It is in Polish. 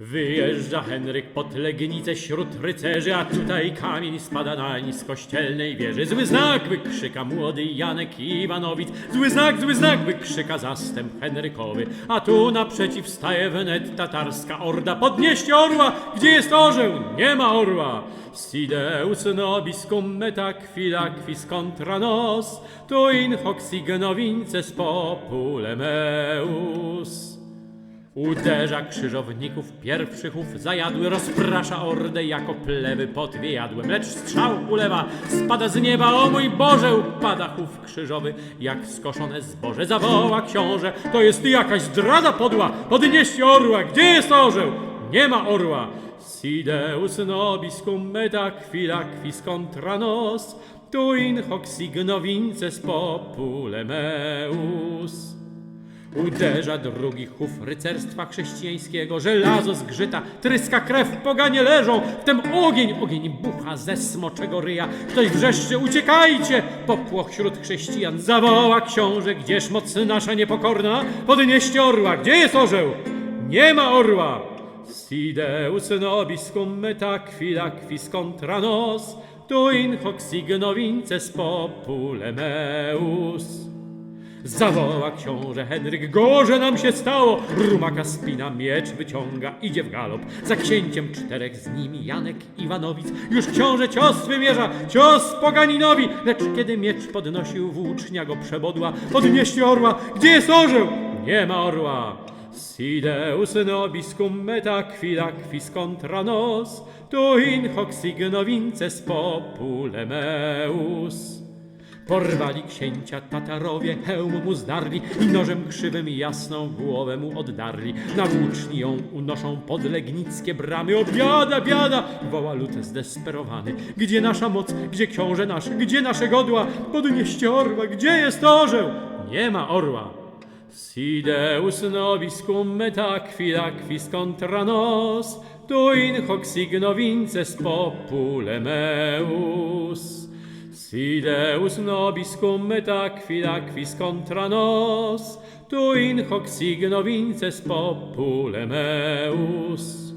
Wyjeżdża Henryk pod Legnicę wśród rycerzy, a tutaj kamień spada nań z kościelnej wieży. Zły znak wykrzyka młody Janek Iwanowic, zły znak, zły znak wykrzyka zastęp Henrykowy, a tu naprzeciw staje wnet tatarska orda. Podnieście orła, gdzie jest orzeł? Nie ma orła. Sideus nobis cum meta quis contra nos, tu in hoc signo vinces popule meus. Uderza krzyżowników pierwszych ów zajadły, rozprasza ordę jako plewy pod wiejadłem. Lecz strzał ulewa, spada z nieba, o mój Boże, upada chów krzyżowy, jak skoszone zboże. Zawoła książę, to jest jakaś zdrada podła, podnieście orła, gdzie jest orzeł? Nie ma orła. Sideus nobis cum meta quila quis contra nos, tu in hoc signo vinces meus. Uderza drugi chów rycerstwa chrześcijańskiego, żelazo zgrzyta, tryska krew, poganie leżą, wtem ogień, ogień bucha ze smoczego ryja. Ktoś wrzeszczy, uciekajcie! Popłoch wśród chrześcijan zawoła książę, gdzież moc nasza niepokorna? Podnieście orła, gdzie jest orzeł? Nie ma orła! Sideus nobis cum meta quila quis contra nos, tu in hoc signo vinces popule meus. Zawoła książę Henryk, gorze nam się stało. Rumaka spina, miecz wyciąga, idzie w galop. Za księciem czterech z nimi Janek Iwanowic. Już książę cios wymierza, cios poganinowi. Lecz kiedy miecz podnosił, włócznia go przebodła. Podnieście orła, gdzie jest orzeł? Nie ma orła. Sideus nobis cum meta quila quis contra nos, tu in hoc signo vinces popule meus. Porwali księcia Tatarowie, hełm mu zdarli i nożem krzywym jasną głowę mu oddarli. Na włóczni ją unoszą pod legnickie bramy. O biada, biada! woła lud zdesperowany. Gdzie nasza moc, gdzie książę nasz, gdzie nasze godła? Podnieście orła, gdzie jest orzeł? Nie ma orła. Sideus nobis cum meta quila quis contra nos, tu in hoc signo vinces meus. Si Deus nobis cum et aquid aquis contra nos, tu in hoc signo vinces populem eus.